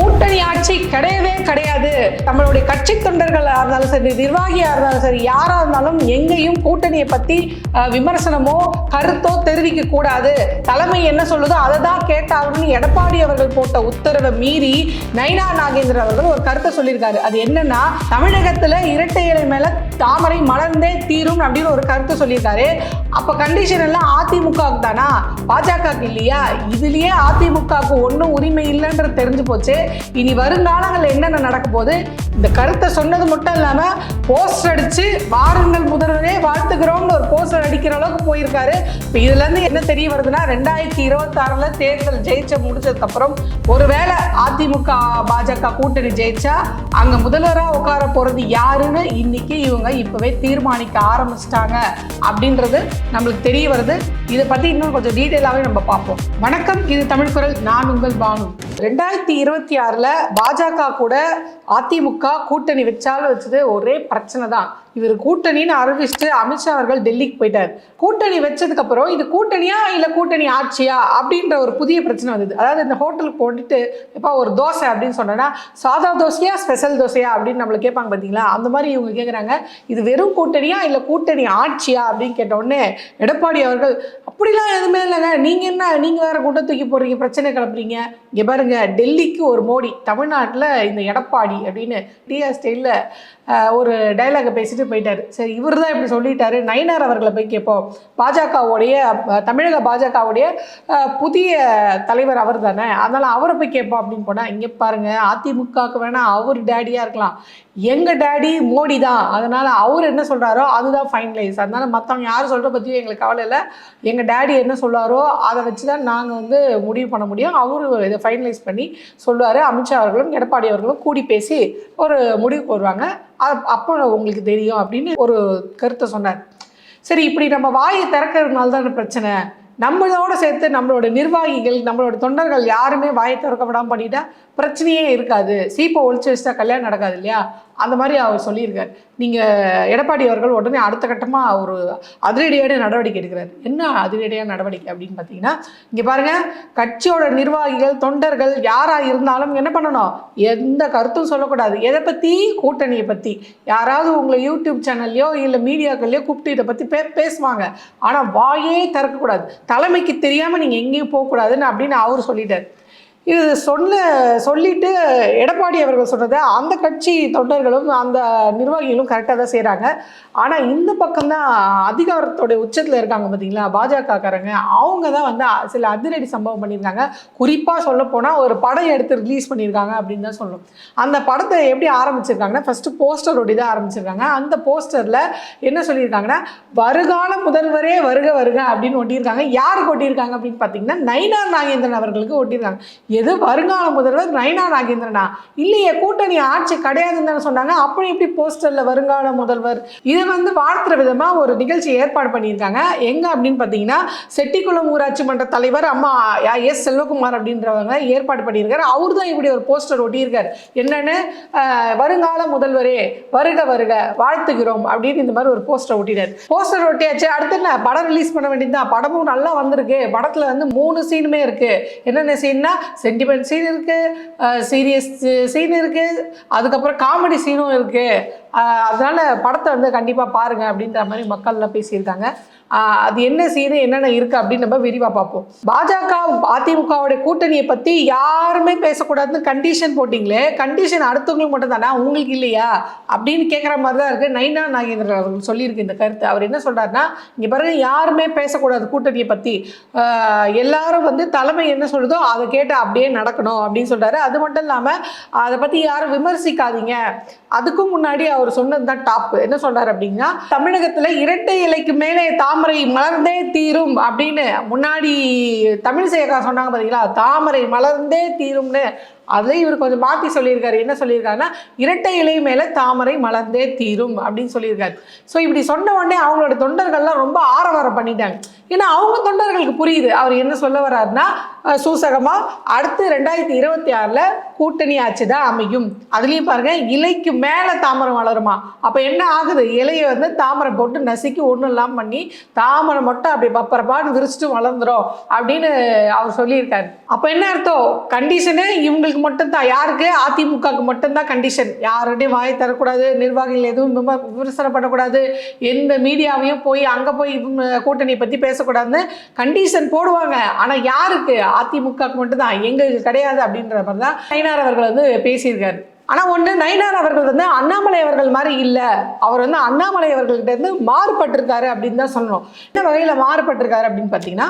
கூட்டணி ஆட்சி கிடையவே கிடையாது. நம்மளுடைய கட்சி தொண்டர்களா இருந்தாலும் சரி நிர்வாகியா இருந்தாலும் சரி யாரா இருந்தாலும் எங்கேயும் கூட்டணியை பத்தி விமர்சனமோ கருத்தோ தெரிவிக்க கூடாது. தலைமை என்ன சொல்லுதோ அதை தான் கேட்டாகணும்னு எடப்பாடி அவர்கள் போட்ட உத்தரவை மீறி நைனா நாகேந்திரன் அவர்கள் ஒரு கருத்தை சொல்லியிருக்காரு. அது என்னன்னா தமிழகத்துல இரட்டை இலை மேல தாமரை மலர்ந்தே தீரும் அப்படின்னு ஒரு கருத்து சொல்லியிருக்காரு. அப்போ கண்டிஷன் எல்லாம் அதிமுகவுக்கு தானா? பாஜகவுக்கு இல்லையா? இதுலயே அதிமுகவுக்கு ஒன்றும் உரிமை இல்லைன்றது தெரிஞ்சு போச்சு. இனி வருங்காலங்களில் என்னென்ன நடக்க போகுது? இந்த கருத்தை சொன்னது மட்டும் இல்லாமல் போஸ்டர் அடிச்சு வாருங்கள் முதல்வரே வாழ்த்துக்கிறோம்னு ஒரு போஸ்டர் அடிக்கிற அளவுக்கு போயிருக்காரு. இப்போ இதுல இருந்து என்ன தெரிய வருதுன்னா ரெண்டாயிரத்தி இருபத்தாறுல தேர்தல் ஜெயிச்ச முடிச்சதுக்கு அப்புறம் ஒருவேளை அதிமுக பாஜக கூட்டணி ஜெயிச்சா அங்க முதல்வராக உட்கார போறது யாருன்னு இன்னைக்கு இவங்க இப்பவே தீர்மானிக்க ஆரம்பிச்சிட்டாங்க அப்படின்றது நம்மளுக்கு தெரிய வருது. இதை பத்தி இன்னும் கொஞ்சம் டீட்டெயிலாகவே நம்ம பார்ப்போம். வணக்கம் இது தமிழ் குரல் நான் உங்கள் பானு. ரெண்டாயிரத்தி இருபத்தி ஆறுல பாஜக கூட அதிமுக கூட்டணி வச்சாலும் வச்சது ஒரே பிரச்சனை தான் இவர் கூட்டணின்னு அறிவிச்சுட்டு அமித்ஷா அவர்கள் டெல்லிக்கு போயிட்டார். கூட்டணி வச்சதுக்கப்புறம் இது கூட்டணியா இல்லை கூட்டணி ஆட்சியா அப்படின்ற ஒரு புதிய பிரச்சனை வந்தது. அதாவது இந்த ஹோட்டலுக்கு போட்டுட்டு இப்போ ஒரு தோசை அப்படின்னு சொன்னோன்னா சாதா தோசையா ஸ்பெஷல் தோசையா அப்படின்னு நம்மளை கேட்பாங்க பார்த்தீங்களா அந்த மாதிரி இவங்க கேட்குறாங்க இது வெறும் கூட்டணியா இல்லை கூட்டணி ஆட்சியா அப்படின்னு கேட்டோடனே எடப்பாடி அவர்கள் அப்படிலாம் எதுவுமே இல்லைங்க. நீங்கள் என்ன நீங்கள் வேறு கூட்டம் தூக்கி போடுறீங்க பிரச்சனை கிளப்புறீங்க. இங்கே பாருங்க டெல்லிக்கு ஒரு மோடி தமிழ்நாட்டில் இந்த எடப்பாடி அப்படின்னு டிஆர் ஸ்டைலில் ஒரு டைலாகை பேசிட்டு போயிட்டாரு. சரி இவர் தான் இப்படி சொல்லிட்டாரு. நயினார் அவர்களை போய் கேட்போம். பாஜகவுடைய தமிழக பாஜகவுடைய புதிய தலைவர் அவர் தானே அதனால அவரை போய் கேட்போம் அப்படின்னு போனால் இங்கே பாருங்க அதிமுகவுக்கு வேணா அவர் டேடியா இருக்கலாம். எங்க டேடி மோடி தான். அதனால அவர் என்ன சொல்றாரோ அதுதான் ஃபைனலைஸ் அதனால மற்றவங்க யார் சொல்கிற பற்றியும் எங்களுக்கு கவலை இல்லை. எங்கள் டேடி என்ன சொல்வாரோ அதை வச்சு தான் நாங்கள் வந்து முடிவு பண்ண முடியும். அவர் இதை ஃபைனலைஸ் பண்ணி சொல்லுவார். அமித்ஷா அவர்களும் எடப்பாடி அவர்களும் கூடி பேசி ஒரு முடிவுக்கு வருவாங்க. அப்போ உங்களுக்கு தெரியும் அப்படின்னு ஒரு கருத்தை சொன்னார். சரி இப்படி நம்ம வாயை திறக்கிறதுனால தான் பிரச்சனை. நம்மளோட சேர்த்து நம்மளோட நிர்வாகிகள் நம்மளோட தொண்டர்கள் யாருமே வாயை திறக்க விடாம பண்ணிட்டா பிரச்சனையே இருக்காது. சீப்பை ஒழிச்சு வச்சுட்டா கல்யாணம் நடக்காது இல்லையா? அந்த மாதிரி அவர் சொல்லியிருக்காரு. நீங்கள் எடப்பாடி அவர்கள் உடனே அடுத்த கட்டமாக ஒரு அதிரடியான நடவடிக்கை எடுக்கிறார். என்ன அதிரடியான நடவடிக்கை அப்படின்னு பார்த்தீங்கன்னா இங்கே பாருங்கள் கட்சியோட நிர்வாகிகள் தொண்டர்கள் யாராக இருந்தாலும் என்ன பண்ணணும்? எந்த கருத்தும் சொல்லக்கூடாது. எதை பற்றி கூட்டணியை பற்றி யாராவது உங்களை யூடியூப் சேனல்லையோ இல்லை மீடியாக்கள்லையோ கூப்பிட்டு இதை பற்றி பே பேசுவாங்க. ஆனால் வாயே திறக்கக்கூடாது. தலைமைக்கு தெரியாமல் நீங்கள் எங்கேயும் போகக்கூடாதுன்னு அப்படின்னு அவர் சொல்லிட்டார். இது சொல்ல சொல்லிட்டு எடப்பாடி அவர்கள் சொன்னதை அந்த கட்சி தொண்டர்களும் அந்த நிர்வாகிகளும் கரெக்டாக தான் செய்கிறாங்க ஆனால் இந்த பக்கம்தான் அதிகாரத்தோட உச்சத்தில் இருக்காங்க பார்த்தீங்களா பாஜகக்காரங்க. அவங்க தான் வந்து சில அதிரடி சம்பவம் பண்ணியிருக்காங்க. குறிப்பாக சொல்ல போனால் ஒரு படம் எடுத்து ரிலீஸ் பண்ணியிருக்காங்க அப்படின்னு தான் சொல்லணும். அந்த படத்தை எப்படி ஆரம்பிச்சிருக்காங்கன்னா ஃபஸ்ட்டு போஸ்டர் ஒட்டி தான் ஆரம்பிச்சிருக்காங்க. அந்த போஸ்டரில் என்ன சொல்லியிருக்காங்கன்னா வருகால முதல்வரே வருக வருக அப்படின்னு ஒட்டியிருக்காங்க. யாருக்கு ஒட்டியிருக்காங்க அப்படின்னு பார்த்தீங்கன்னா நயினார் நாகேந்திரன் அவர்களுக்கு ஒட்டியிருக்காங்க. எது வருங்கால முதல்வர் நைனா நாகேந்திரனா இல்லையே கூட்டணி ஆட்சி கிடையாதுன்னு தானே சொன்னாங்க. அப்படி எப்படி போஸ்டரில் வருங்கால முதல்வர்? இதை வந்து வாழ்த்துற விதமாக ஒரு நிகழ்ச்சி ஏற்பாடு பண்ணியிருக்காங்க. எங்கே அப்படின்னு பார்த்தீங்கன்னா செட்டிக்குளம் ஊராட்சி மன்ற தலைவர் அம்மா எஸ் செல்வகுமார் அப்படின்றவங்க ஏற்பாடு பண்ணியிருக்காரு. அவர் தான் இப்படி ஒரு போஸ்டர் ஒட்டியிருக்கார். என்னன்னு வருங்கால முதல்வரே வருக வருக வாழ்த்துகிறோம் அப்படின்னு இந்த மாதிரி ஒரு போஸ்டர் ஒட்டினார். போஸ்டர் ஒட்டியாச்சு. அடுத்து என்ன? படம் ரிலீஸ் பண்ண வேண்டியதுதான். படமும் நல்லா வந்திருக்கு. படத்துல வந்து மூணு சீனுமே இருக்கு. என்னென்ன சீன்னா? சென்டிமெண்ட் சீன் இருக்குது சீரியஸ் சீன் இருக்குது அதுக்கப்புறம் காமெடி சீனும் இருக்குது அதனால் படத்தை வந்து கண்டிப்பாக பாருங்க அப்படின்ற மாதிரி மக்கள்லாம் பேசியிருக்காங்க. அது என்ன சீனு என்னென்ன இருக்குது அப்படின்னு நம்ம விரிவாக பார்ப்போம். பாஜக அதிமுகவுடைய கூட்டணியை பற்றி யாருமே பேசக்கூடாதுன்னு கண்டிஷன் போட்டிங்களே கண்டிஷன் அடுத்தவங்களுக்கு மட்டும்தானா உங்களுக்கு இல்லையா? அப்படின்னு கேட்குற மாதிரி தான் இருக்குது நைனா நாகேந்திரன் அவர்கள் சொல்லியிருக்கு இந்த கருத்து. அவர் என்ன சொல்கிறாருன்னா இங்கே பாருங்க யாருமே பேசக்கூடாது கூட்டணியை பற்றி எல்லாரும் வந்து தலைமை என்ன சொல்லுதோ அதை கேட்டு அப்படியே நடக்கணும் அப்படின்னு சொல்கிறாரு அது மட்டும் இல்லாமல் அதை பற்றி யாரும் விமர்சிக்காதீங்க. அதுக்கும் முன்னாடி அவர் சொன்னது தான் டாப் என்ன சொல்றாரு அப்படின்னா தமிழகத்துல இரட்டை இலைக்கு மேலே தாமரை மலர்ந்தே தீரும் அப்படின்னு முன்னாடி தமிழிசையக்கா சொன்னாங்க பாத்தீங்களா? தாமரை மலர்ந்தே தீரும்னு. அதுலேயும் இவர் கொஞ்சம் மாற்றி சொல்லியிருக்காரு. என்ன சொல்லியிருக்காருன்னா இரட்டை இலை மேலே தாமரை மலர்ந்தே தீரும் அப்படின்னு சொல்லியிருக்காரு. ஸோ இப்படி சொன்ன உடனே அவங்களோட தொண்டர்கள்லாம் ரொம்ப ஆரவாரம் பண்ணிட்டாங்க. ஏன்னா அவங்க தொண்டர்களுக்கு புரியுது. அவர் என்ன சொல்ல வர்றாருன்னா சூசகமாக சூசகமா அடுத்து ரெண்டாயிரத்தி இருபத்தி ஆறுல கூட்டணி ஆட்சி தான் அமையும். அதுலயும் பாருங்க இலைக்கு மேல தாமரை வளருமா? அப்ப என்ன ஆகுது? இலையை வந்து தாமரை போட்டு நசுக்கி ஒன்றும் இல்லாமல் பண்ணி தாமரை மட்டும் அப்படி பப்பரப்பான்னு விரிச்சிட்டு வளர்ந்துரும் அப்படின்னு அவர் சொல்லியிருக்காரு. அப்ப என்ன அர்த்தம்? கண்டிஷனு இவங்களுக்கு மட்டும்தான். யாருக்கு? அதிமுகவுக்கு மட்டும்தான் கண்டிஷன் யாருடையும் வாய் தரக்கூடாது நிர்வாகிகள் எதுவும் விம- விமர்சனம் பண்ணக்கூடாது. எந்த மீடியாவையும் போய் அங்க போய் கூட்டணியை கூட்டணியை பத்தி பேசக்கூடாதுன்னு கண்டிஷன் போடுவாங்க. ஆனா யாருக்கு? அதிமுகவுக்கு மட்டும்தான். எங்களுக்கு கிடையாது அப்படின்ற மாதிரி தான் நயினார் அவர்கள் வந்து பேசியிருக்காரு. ஆனா ஒண்ணு நயினார் அவர்கள் வந்து அண்ணாமலை அவர்கள் மாதிரி இல்ல. அவர் வந்து அண்ணாமலை அவர்கள்ட்ட இருந்து மாறுபட்டிருக்காரு அப்படின்னு தான் சொல்லணும். இந்த வகையில மாறுபட்டிருக்காரு அப்படின்னு பாத்தீங்கன்னா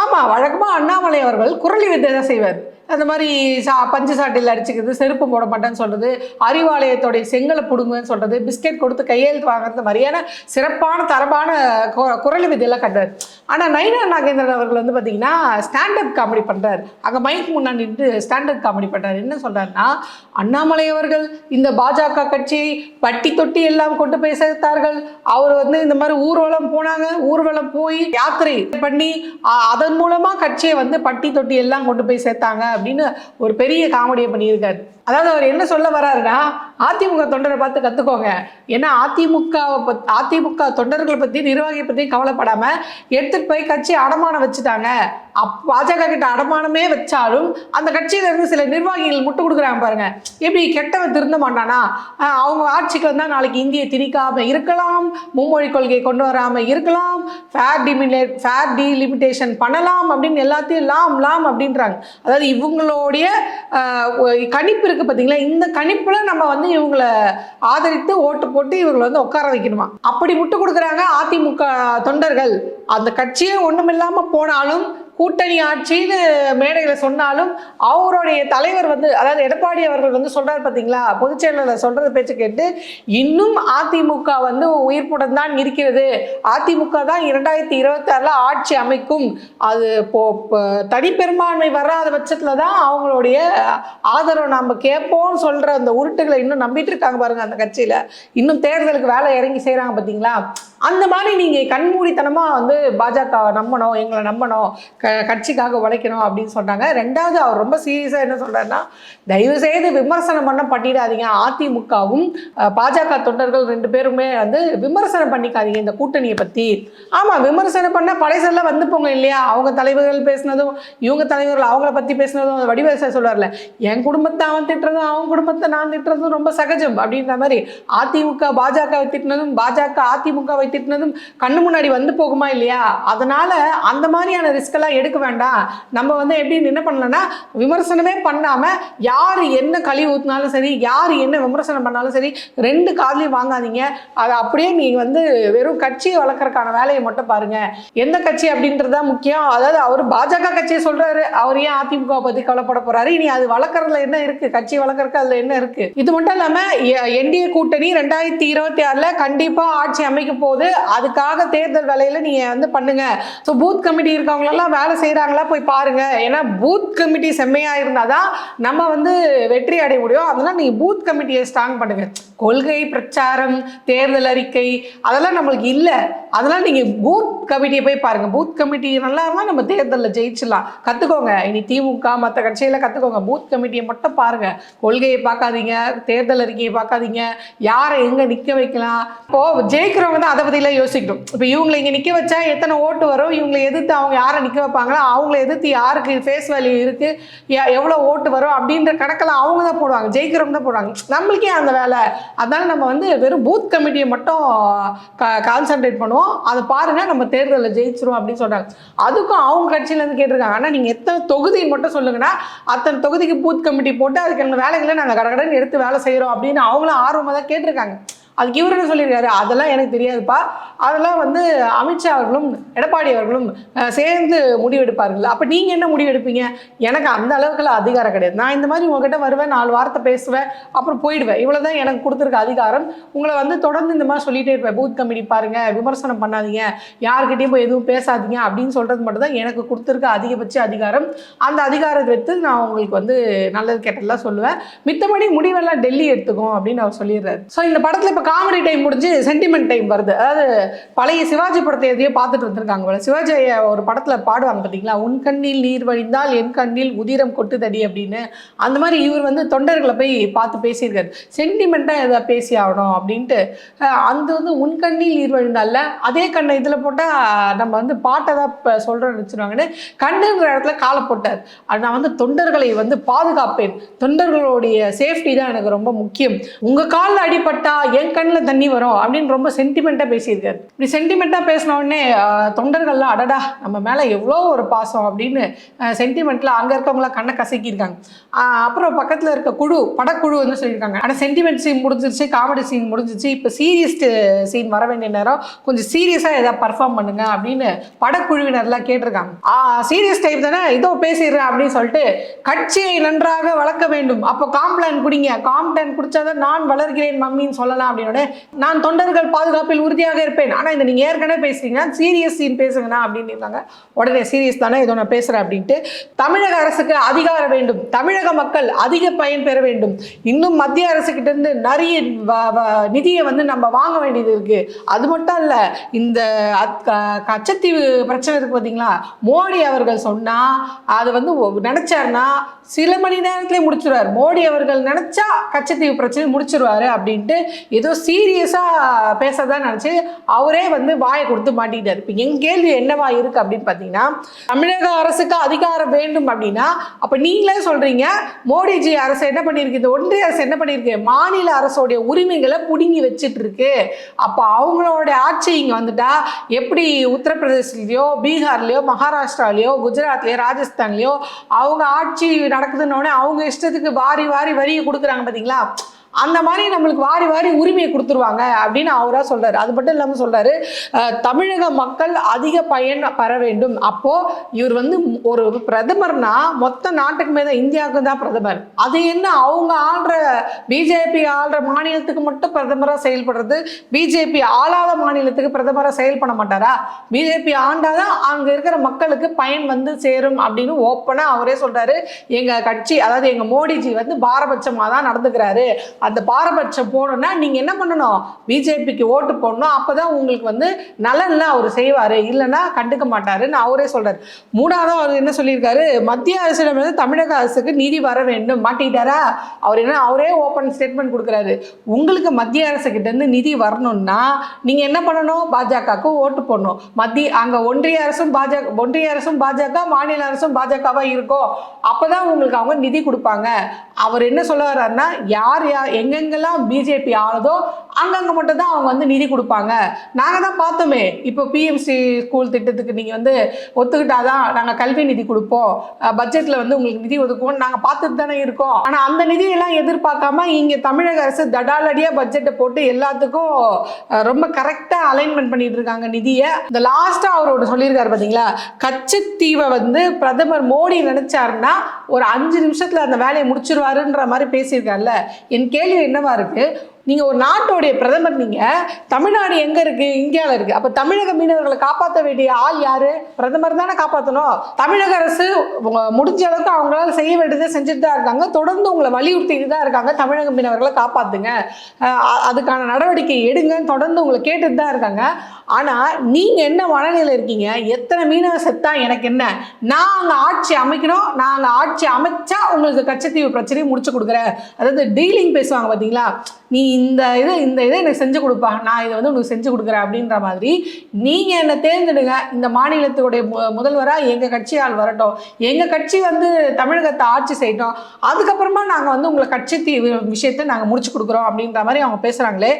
ஆமா வழக்கமா அண்ணாமலை அவர்கள் குரலி வித்தை தான் செய்வார். அந்த மாதிரி சா பஞ்சு சாட்டில் அடிச்சுக்கிறது செருப்பு போட மாட்டேன்னு சொல்கிறது அறிவாலயத்தோடைய செங்கலை பிடுங்குன்னு சொல்கிறது பிஸ்கெட் கொடுத்து கையெழுத்து வாங்குறது மாதிரியான சிறப்பான தரமான குரல் விதையெல்லாம் கண்டார். ஆனால் நைனா நாகேந்திரன் அவர்கள் வந்து பார்த்திங்கன்னா ஸ்டாண்டப் காமெடி பண்ணுறார் அங்கே மைக் முன்னாடி நின்று ஸ்டாண்டப் காமெடி பண்ணுறார் என்ன சொல்கிறாருன்னா அண்ணாமலை அவர்கள் இந்த பாஜக கட்சி பட்டி தொட்டி எல்லாம் கொண்டு போய் சேர்த்தார்கள். அவர் வந்து இந்த மாதிரி ஊர்வலம் போனாங்க. ஊர்வலம் போய் யாத்திரை பண்ணி அதன் மூலமாக கட்சியை வந்து பட்டி தொட்டி எல்லாம் கொண்டு போய் சேர்த்தாங்க. அப்படின்னு ஒரு பெரிய காமெடியை பண்ணியிருக்காரு. அதாவது அவர் என்ன சொல்ல வர்றாருன்னா அதிமுக தொண்டரை பார்த்து கற்றுக்கோங்க ஏன்னா அதிமுகவை பத் அதிமுக தொண்டர்களை பற்றி நிர்வாகியை பற்றி கவலைப்படாமல் எடுத்துகிட்டு போய் கட்சி அடமானம் வச்சுட்டாங்க. அப் பாஜக கிட்ட அடமானமே வச்சாலும் அந்த கட்சியிலேருந்து சில நிர்வாகிகள் முட்டு கொடுக்குறாங்க பாருங்க. எப்படி கெட்டவன் திருந்த மாட்டானா? அவங்க ஆட்சிக்கு வந்தால் நாளைக்கு இந்தியை திணிக்காமல் இருக்கலாம். மும்மொழி கொள்கையை கொண்டு வராமல் இருக்கலாம். ஃபேர் டிமினேட் ஃபேர் டிலிமிட்டேஷன் பண்ணலாம் அப்படின்னு எல்லாத்தையும் லாம் லாம் அப்படின்றாங்க. அதாவது இவங்களுடைய கணிப்பு இருக்கு பாத்தீங்களா? இந்த கணிப்புல நம்ம வந்து இவங்களை ஆதரித்து ஓட்டு போட்டு இவங்களை வந்து உட்கார வைக்கணுமா? அப்படி முட்டு கொடுக்குறாங்க அதிமுக தொண்டர்கள். அந்த கட்சியே ஒண்ணுமில்லாம போனாலும் கூட்டணி ஆட்சின்னு மேடையில் சொன்னாலும் அவருடைய தலைவர் வந்து அதாவது எடப்பாடி அவர்கள் வந்து சொல்கிறார் பார்த்தீங்களா பொதுச் செயலாளர் சொல்றது பேச்சு கேட்டு இன்னும் அதிமுக வந்து உயிர்ப்புடன் தான் இருக்கிறது. அதிமுக தான் இரண்டாயிரத்தி இருபத்தாறில் ஆட்சி அமைக்கும். அது இப்போ தனிப்பெரும்பான்மை வராத பட்சத்தில் தான் அவங்களுடைய ஆதரவை நம்ம கேட்போம்னு சொல்கிற அந்த உருட்டுகளை இன்னும் நம்பிட்டு இருக்காங்க பாருங்க அந்த கட்சியில். இன்னும் தேர்தலுக்கு வேலை இறங்கி செய்கிறாங்க பார்த்தீங்களா அந்த மாதிரி நீங்கள் கண்மூடித்தனமாக வந்து பாஜக நம்பணும் எங்களை நம்பணும் க கட்சிக்காக உழைக்கணும் அப்படின்னு சொன்னாங்க. ரெண்டாவது அவர் ரொம்ப சீரியஸாக என்ன சொல்கிறாருன்னா தயவு செய்து விமர்சனம் பண்ண பண்ணிடாதீங்க. அதிமுகவும் பாஜக தொண்டர்கள் ரெண்டு பேருமே வந்து விமர்சனம் பண்ணிக்காதீங்க இந்த கூட்டணியை பற்றி ஆமா விமர்சனம் பண்ண பழையசெல்லாம் வந்து போங்க இல்லையா? அவங்க தலைவர்கள் பேசினதும் இவங்க தலைவர்கள் அவங்கள பற்றி பேசினதும் வடிவேச சொல்லுவார்ல என் குடும்பத்தை அவன் திட்டுறதும் அவன் குடும்பத்தை நான் திட்டுறதும் ரொம்ப சகஜம். அப்படின்ற மாதிரி அதிமுக பாஜகவை திட்டினதும் பாஜக அதிமுகவை திட்டினதும் கண்ணு முன்னாடி வந்து போகுமா இல்லையா? அதனால அந்த மாதிரியான ரிஸ்க் எல்லாம் எடுக்க வேண்டாம். நம்ம வந்து எப்படி என்ன பண்ணலன்னா விமர்சனமே பண்ணாம யார் என்ன கழி ஊத்தினாலும் சரி யார் என்ன விமர்சனம் பண்ணாலும் சரி ரெண்டு காதலையும் வாங்காதீங்க. அதை அப்படியே நீங்க வந்து வெறும் கட்சியை வளர்க்கறதுக்கான வேலையை மட்டும் பாருங்க. எந்த கட்சி அப்படின்றது தான் முக்கியம். அதாவது அவர் பாஜக கட்சியை சொல்றாரு. அவர் ஏன் அதிமுக பத்தி கவலைப்பட போறாரு? இனி அது வளர்க்கறதுல என்ன இருக்கு? கட்சி வளர்க்கறதுக்கு அதுல என்ன இருக்கு? இது மட்டும் இல்லாம என்டிஏ கூட்டணி ரெண்டாயிரத்தி இருபத்தி ஆறுல கண்டிப்பா ஆட்சி அமைக்க போகுது. அதுக்காக தேர்தல் வேலையில நீங்க வந்து பண்ணுங்க. ஸோ பூத் கமிட்டி இருக்கவங்களெல்லாம் வேலை செய்கிறாங்களா போய் பாருங்க. ஏன்னா பூத் கமிட்டி செம்மையா இருந்தாதான் நம்ம வந்து வெற்றி அடைய முடியும். அதெல்லாம் நீங்க பூத் கமிட்டியை ஸ்ட்ராங் பண்ணுங்க. கொள்கை பிரச்சாரம் தேர்தல் அறிக்கை அதெல்லாம் நம்மளுக்கு இல்லை. அதெல்லாம் நீங்கள் பூத் கமிட்டியை போய் பாருங்கள் பூத் கமிட்டி நல்லா இருந்தால் நம்ம தேர்தலில் ஜெயிச்சிடலாம். கற்றுக்கோங்க இனி திமுக மற்ற கட்சியில் கற்றுக்கோங்க பூத் கமிட்டியை மட்டும் பாருங்க. கொள்கையை பார்க்காதீங்க தேர்தல் அறிக்கையை பார்க்காதீங்க. யாரை எங்கே நிற்க வைக்கலாம்? இப்போது ஜெயிக்கிறவங்க தான் அதை பற்றிலாம் யோசிக்கணும் இப்போ இவங்களை இங்கே நிற்க வச்சா எத்தனை ஓட்டு வரும்? இவங்களை எதிர்த்து அவங்க யாரை நிற்க வைப்பாங்களோ? அவங்கள எதிர்த்து யாருக்கு ஃபேஸ் வேல்யூ இருக்குது எ- ஓட்டு வரும்? அப்படின்ற கணக்கெல்லாம் அவங்க தான் போடுவாங்க. ஜெயிக்கிறவங்க தான் போடுவாங்க. நம்மளுக்கே அந்த வேலை. அதனால் நம்ம வந்து வெறும் பூத் கமிட்டியை மட்டும் கான்சென்ட்ரேட் பண்ணுவோம். அதை பாருங்கள் நம்ம தேர்தலில் ஜெயிச்சிரும் அப்படின்னு சொல்கிறாங்க அதுக்கும் அவங்க கட்சியிலேருந்து கேட்டிருக்காங்க. ஆனால் நீங்கள் எத்தனை தொகுதி மட்டும் சொல்லுங்கன்னா அத்தனை தொகுதிக்கு பூத் கமிட்டி போட்டு அதுக்கான வேலைகளை நாங்கள் கடகடன்னு எடுத்து வேலை செய்கிறோம் அப்படின்னு அவங்களும் ஆர்வமாக தான் கேட்டிருக்காங்க. அதுக்கு இவர் என்ன சொல்லியிருக்காரு? அதெல்லாம் எனக்கு தெரியாதுப்பா. அதெல்லாம் வந்து அமித்ஷா அவர்களும் எடப்பாடி அவர்களும் சேர்ந்து முடிவெடுப்பார்கள். அப்போ நீங்கள் என்ன முடிவெடுப்பீங்க? எனக்கு அந்த அளவுக்குலாம் அதிகாரம் கிடையாது. நான் இந்த மாதிரி உங்ககிட்ட வருவேன் நாலு வார்த்தை பேசுவேன் அப்புறம் போயிடுவேன். இவ்வளோ தான் எனக்கு கொடுத்துருக்க அதிகாரம். உங்களை வந்து தொடர்ந்து இந்த மாதிரி சொல்லிகிட்டே இருப்பேன். பூத் கமிட்டி பாருங்க விமர்சனம் பண்ணாதீங்க. யாருக்கிட்டையும் போய் எதுவும் பேசாதீங்க அப்படின்னு சொல்கிறது மட்டும் தான் எனக்கு கொடுத்துருக்க அதிகபட்ச அதிகாரம். அந்த அதிகாரத்தை வைத்து நான் உங்களுக்கு வந்து நல்லது கெட்டதெல்லாம் சொல்லுவேன். மித்தபடி முடிவெல்லாம் டெல்லி எடுத்துக்கும் அப்படின்னு அவர் சொல்லிடுறாரு. ஸோ இந்த படத்தில் இப்போ காமெடி டைம் முடிஞ்சு சென்டிமெண்ட் டைம் வருது. அதாவது பழைய சிவாஜி படத்தை எதையோ பார்த்துட்டு வந்திருக்காங்க போல. சிவாஜி ஒரு படத்தில் பாடுவாங்க பார்த்தீங்களா உன் கண்ணில் நீர் வழிந்தால் என் கண்ணில் உதிரம் கொட்டுதடி அப்படின்னு. அந்த மாதிரி இவர் வந்து தொண்டர்களை போய் பார்த்து பேசியிருக்காரு. சென்டிமெண்ட்டாக எதாவது பேசி ஆகணும் அப்படின்ட்டு. அந்த வந்து உன் கண்ணில் நீர் வழிந்தால அதே கண்ணை இதில் போட்டால் நம்ம வந்து பாட்டை தான் இப்போ சொல்கிறோன்னு வச்சுருவாங்கன்னு கண்ணுங்கிற இடத்துல காலை போட்டார். அது நான் வந்து தொண்டர்களை வந்து பாதுகாப்பேன். தொண்டர்களுடைய சேஃப்டி தான் எனக்கு ரொம்ப முக்கியம். உங்கள் காலில் அடிபட்டா என் கண்ணில் தண்ணி வரும் அப்படின்னு ரொம்ப சென்டிமெண்ட்டாக பேசியிருக்காரு. இப்படி சென்டிமெண்ட்டாக பேசின உடனே தொண்டர்கள்லாம் அடடா நம்ம மேலே எவ்வளோ ஒரு பாசம் அப்படின்னு சென்டிமெண்ட்டில் அங்கே இருக்கவங்களாம் கண்ணை கசக்கியிருக்காங்க. அப்புறம் பக்கத்தில் இருக்க குழு படக்குழு வந்து சொல்லியிருக்காங்க. ஆனால் சென்டிமெண்ட் சீன் முடிஞ்சிருச்சு காமெடி சீன் முடிஞ்சிருச்சு இப்போ சீரியஸ் சீன் வர வேண்டிய நேரம் கொஞ்சம் சீரியஸாக எதாவது பர்ஃபார்ம் பண்ணுங்க அப்படின்னு படக்குழுவினர்லாம் கேட்டிருக்காங்க. சீரியஸ் டைப் தானே இதோ பேசிடுறேன் அப்படின்னு சொல்லிட்டு கட்சியை நன்றாக வளர்க்க வேண்டும். அப்போ காம்ப்ளான் குடிங்க. காம்ப்ளான் குடிச்சாதான் நான் வளர்கிறேன் மம்மின்னு சொல்லலாம் அப்படின்னு நான் தொண்டர்கள் பாதுகாப்பில் உறுதியாக இருப்பேன். ஆனால் இந்த நீங்கள் ஏற்கனவே பேசுறீங்க சீரியஸ் சீன் பேசுங்கண்ணா அப்படின்னு இருக்காங்க உடனே சீரியஸ் தானே இதோ நான் பேசுகிறேன் அப்படின்ட்டு தமிழக அரசுக்கு அதிகாரம் வேண்டும். தமிழக மக்கள் அதிக பயன் பெற வேண்டும். இன்னும் மத்திய அரசுகிட்ட இருந்து நிறைய நிதியை வந்து நம்ம வாங்க வேண்டியது இருக்கு. அது மட்டும் இல்ல இந்த கச்சத்தீவு பிரச்சனை இருக்கு பார்த்தீங்களா மோடி அவர்கள் சொன்னா அது வந்து ஒ- நினைச்சாருன்னா சில மணி நேரத்திலே முடிச்சிருவார். மோடி அவர்கள் நினைச்சா கச்சத்தீவு பிரச்சனை முடிச்சிருவாரு அப்படின்ட்டு ஏதோ சீரியஸா பேசதான் நினச்சி அவரே வந்து வாயை கொடுத்து மாட்டிக்கிட்டார். இப்போ என் கேள்வி என்னவா இருக்குது அப்படின்னு பார்த்தீங்கன்னா தமிழக அரசுக்கு அதிகாரம் வேண்டும் அப்படின்னா அப்போ நீங்களே சொல்கிறீங்க மோடிஜி அரசு என்ன பண்ணியிருக்கு? இந்த ஒன்றிய அரசு என்ன பண்ணியிருக்கு? மாநில அரசோடைய உரிமைகளை புடுங்கி வச்சுட்டு இருக்கு அப்போ அவங்களோட ஆட்சி இங்கே வந்துட்டா எப்படி உத்தரப்பிரதேசலையோ பீகார்லேயோ மகாராஷ்டிராலேயோ குஜராத்லேயோ ராஜஸ்தான்லேயோ அவங்க ஆட்சி நடக்குதுன்னொடனே அவங்க இஷ்டத்துக்கு வாரி வாரி வரியை கொடுக்குறாங்க பார்த்தீங்களா அந்த மாதிரி நம்மளுக்கு வாரி வாரி உரிமையை கொடுத்துருவாங்க அப்படின்னு அவராக சொல்கிறாரு அது மட்டும் இல்லாமல் சொல்கிறாரு தமிழக மக்கள் அதிக பயன் பெற வேண்டும். அப்போது இவர் வந்து ஒரு பிரதமர்னா மொத்த நாட்டுக்கு மேல இந்தியாவுக்கு தான் பிரதமர். அது என்ன அவங்க ஆள்ற பிஜேபி ஆள்ற மாநிலத்துக்கு மட்டும் பிரதமராக செயல்படுறது? பிஜேபி ஆளாத மாநிலத்துக்கு பிரதமராக செயல்பட மாட்டாரா? பிஜேபி ஆண்டாதான் அங்கே இருக்கிற மக்களுக்கு பயன் வந்து சேரும் அப்படின்னு ஓப்பனாக அவரே சொல்கிறாரு எங்கள் கட்சி அதாவது எங்கள் மோடிஜி வந்து பாரபட்சமாக தான் நடந்துக்கிறாரு. அந்த பாரபட்சம் போகணும்னா நீங்கள் என்ன பண்ணணும்? பிஜேபிக்கு ஓட்டு போடணும். அப்போ தான் உங்களுக்கு வந்து நலன்லாம் அவர் செய்வார். இல்லைன்னா கண்டுக்க மாட்டாருன்னு அவரே சொல்கிறார் மூணாவது அவர் என்ன சொல்லியிருக்காரு? மத்திய அரசிடம் வந்து தமிழக அரசுக்கு நிதி வர வேண்டும். மாட்டிக்கிட்டாரா? அவர் என்ன அவரே ஓப்பன் ஸ்டேட்மெண்ட் கொடுக்குறாரு. உங்களுக்கு மத்திய அரசு நிதி வரணும்னா நீங்கள் என்ன பண்ணணும்? பாஜகவுக்கு ஓட்டு போடணும். மத்திய அங்கே ஒன்றிய அரசும் பாஜக ஒன்றிய அரசும் பாஜக மாநில அரசும் பாஜகவாக இருக்கும் அப்போ தான் உங்களுக்கு அவங்க நிதி கொடுப்பாங்க. அவர் என்ன சொல்ல வர்றாருன்னா யார் யார் எங்கெங்கெல்லாம் பிஜேபி ஆளுதோ அங்கங்க மட்டும் தான் அவங்க வந்து நிதி கொடுப்பாங்க. நாங்க தான் பார்த்தோமே. இப்போ பிஎம்சி ஸ்கூல் திட்டத்துக்கு நீங்க வந்து ஒத்துக்கிட்டாதான் நாங்க கல்வி நிதி கொடுப்போம். பட்ஜெட்டில் பட்ஜெட்ல வந்து உங்களுக்கு நிதி ஒதுக்குவோம் நாங்க பார்த்துட்டு தானே இருக்கோம். ஆனா அந்த நிதியெல்லாம் எதிர்பார்க்காம இங்க தமிழக அரசு தடாலடியா பட்ஜெட்டை போட்டு எல்லாத்துக்கும் ரொம்ப கரெக்டா அலைன்மெண்ட் பண்ணிட்டு இருக்காங்க நிதியை. இந்த லாஸ்டா அவர் ஒன்று சொல்லியிருக்காரு பாத்தீங்களா? கச்சத்தீவை வந்து பிரதமர் மோடி நினைச்சாருன்னா ஒரு அஞ்சு நிமிஷத்துல அந்த வேலையை முடிச்சிருவாருன்ற மாதிரி பேசியிருக்காருல்ல. என் கேள்வி என்னவா இருக்கு? நீங்கள் ஒரு நாட்டோடைய பிரதமர் நீங்கள் தமிழ்நாடு எங்கே இருக்குது இந்தியாவில் இருக்குது அப்போ தமிழக மீனவர்களை காப்பாற்ற வேண்டிய ஆள் யார்? பிரதமர் தானே காப்பாற்றணும் தமிழக அரசு முடிஞ்ச அளவுக்கு அவங்களால செய்ய வேண்டியதை செஞ்சுட்டு தான் இருக்காங்க. தொடர்ந்து உங்களை வலியுறுத்திட்டு தான் இருக்காங்க. தமிழக மீனவர்களை காப்பாத்துங்க. அதுக்கான நடவடிக்கை எடுங்கன்னு தொடர்ந்து உங்களை கேட்டுட்டு தான் இருக்காங்க. ஆனால் நீங்கள் என்ன மனநிலை இருக்கீங்க? எத்தனை மீனவ செத்தா எனக்கு என்ன? நான் அங்கே ஆட்சி அமைக்கணும். நான் அங்கே ஆட்சி அமைச்சா உங்களுக்கு கச்சத்தீவு பிரச்சனையை முடிச்சு கொடுக்குறேன். அதாவது டீலிங் பேசுவாங்க பார்த்தீங்களா நீ இந்த இதை இந்த இதை எனக்கு செஞ்சு கொடுப்பா. நான் இதை வந்து உனக்கு செஞ்சு கொடுக்குறேன் அப்படின்ற மாதிரி நீங்கள் என்னை தேர்ந்தெடுங்க. இந்த மாநிலத்துடைய மு முதல்வராக எங்கள் கட்சி ஆள் வரட்டும். எங்கள் கட்சி வந்து தமிழகத்தை ஆட்சி செய்யட்டும். அதுக்கப்புறமா நாங்கள் வந்து உங்களை கட்சி தீ விஷயத்தை நாங்கள் முடிச்சு கொடுக்குறோம் அப்படின்ற மாதிரி அவங்க பேசுகிறாங்களே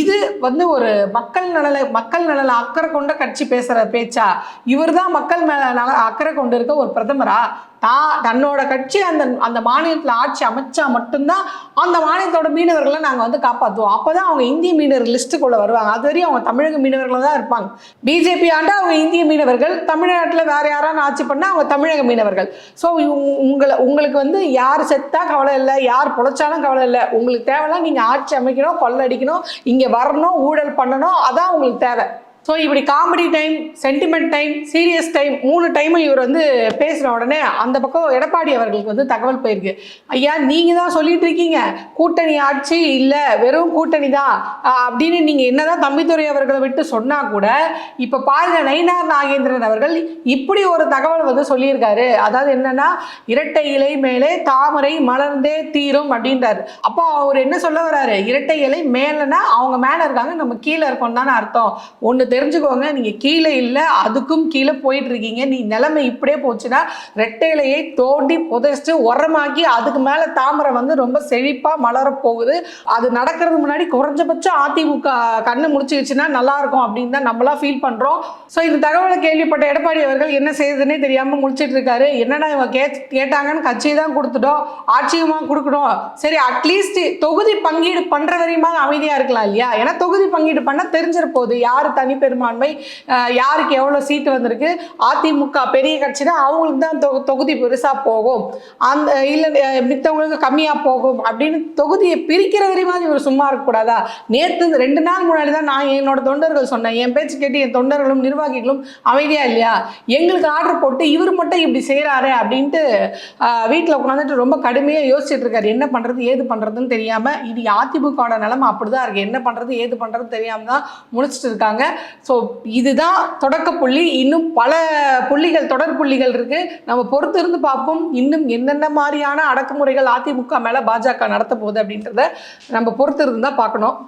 இது வந்து ஒரு மக்கள் நலனை மக்கள் நலனை அக்கறை கொண்ட கட்சி பேசுகிற பேச்சா? இவர் தான் மக்கள் மேல அக்கறை கொண்டு இருக்க ஒரு பிரதமரா? தான் தன்னோட கட்சி அந்த அந்த மாநிலத்தில் ஆட்சி அமைச்சா மட்டும்தான் அந்த மாநிலத்தோட மீனவர்களை நாங்கள் வந்து காப்பாற்றுவோம் அப்போ தான் அவங்க இந்திய மீனவர் லிஸ்ட்டுக்குள்ளே வருவாங்க. அது வரையும் அவங்க தமிழக மீனவர்களாக தான் இருப்பாங்க. பிஜேபி ஆண்டா அவங்க இந்திய மீனவர்கள். தமிழ்நாட்டில் வேறு யாராவது ஆட்சி பண்ணால் அவங்க தமிழக மீனவர்கள். ஸோ உங்களை உங்களுக்கு வந்து யார் செத்தா கவலை இல்லை யார் பொழைச்சாலும் கவலை இல்லை. உங்களுக்கு தேவைன்னா நீங்கள் ஆட்சி அமைக்கணும் கொள்ளடிக்கணும் இங்கே வரணும் ஊழல் பண்ணணும் அதான் உங்களுக்கு தேவை. ஸோ இப்படி comedy time sentiment time serious time மூணு டைமும் இவர் வந்து பேசின உடனே அந்த பக்கம் எடப்பாடி அவர்களுக்கு வந்து தகவல் போயிருக்கு. ஐயா நீங்கள் தான் சொல்லிட்டு இருக்கீங்க. கூட்டணி ஆட்சி இல்லை வெறும் கூட்டணி தான். அப்படின்னு அப்படின்னு என்ன என்னதான் தம்பித்துறை அவர்களை விட்டு சொன்னால் கூட இப்போ பாருங்க நயினார் நாகேந்திரன் அவர்கள் இப்படி ஒரு தகவல் வந்து சொல்லியிருக்காரு. அதாவது என்னன்னா இரட்டை இலை மேலே தாமரை மலர்ந்தே தீரும் அப்படின்றாரு. அப்போ அவர் என்ன சொல்ல வர்றாரு இரட்டை இலை மேலேனா அவங்க மேலே இருக்காங்க நம்ம கீழே இருக்கோம் தானே அர்த்தம். ஒன்று தெரிஞ்சுக்கோங்க நீங்க கீழே இல்லை அதுக்கும் கீழே போயிட்டு இருக்கீங்க நீ நிலைமை இப்படியே போச்சுன்னா ரெட்டையிலையை தோண்டி புதைச்சிட்டு உரமாக்கி அதுக்கு மேல தாமரை வந்து ரொம்ப செழிப்பா மலர போகுது அது நடக்கிறது முன்னாடி குறைஞ்சபட்சம் அதிமுக கண்ணு முடிச்சுக்கிச்சுன்னா நல்லா இருக்கும் அப்படின்னு தான் நம்மளா ஃபீல் பண்றோம். ஸோ இந்த தகவலை கேள்விப்பட்ட எடப்பாடி அவர்கள் என்ன செய்யுதுன்னே தெரியாம முடிச்சிட்டு இருக்காரு என்னடா இவங்க கே கேட்டாங்கன்னு கட்சியை தான் கொடுத்துட்டோம் ஆட்சியுமா கொடுக்கணும். சரி அட்லீஸ்ட் தொகுதி பங்கீடு பண்ற வரையுமா அமைதியா இருக்கலாம் இல்லையா? ஏன்னா தொகுதி பங்கீடு பண்ண தெரிஞ்சிட யார் தனி பெரும்பான்மை யாருக்கு எவ்வளோ சீட்டு வந்திருக்கு? அதிமுக பெரிய கட்சினா அவங்களுக்கு தான் தொகு தொகுதி பெருசாக போகும். அந்த இல்லை மித்தவங்களுக்கு கம்மியாக போகும் அப்படின்னு தொகுதியை பிரிக்கிற வரையும் இவர் சும்மா இருக்கக்கூடாதா? நேற்று ரெண்டு நாள் முன்னாடி தான் நான் என்னோட தொண்டர்கள் சொன்னேன். என் பேச்சு கேட்டு என் தொண்டர்களும் நிர்வாகிகளும் அமைதியா இல்லையா? எங்களுக்கு ஆர்டர் போட்டு இவர் மட்டும் இப்படி செய்கிறாரு அப்படின்ட்டு வீட்டில் உட்காந்துட்டு ரொம்ப கடுமையாக யோசிச்சுட்டு இருக்காரு. என்ன பண்ணுறது ஏது பண்ணுறதுன்னு தெரியாமல் இது அதிமுகவோட நிலம அப்படி தான் இருக்குது என்ன பண்ணுறது ஏது பண்ணுறது தெரியாமல் தான் முடிச்சிட்டு இருக்காங்க. ஸோ இதுதான் தொடக்க புள்ளி. இன்னும் பல புள்ளிகள் தொடர் புள்ளிகள் இருக்குது நம்ம பொறுத்து இருந்து பார்ப்போம். இன்னும் என்னென்ன மாதிரியான அடக்குமுறைகள் அதிமுக மேலே பாஜக நடத்த போகுது அப்படின்றத நம்ம பொறுத்து இருந்து தான் பார்க்கணும்.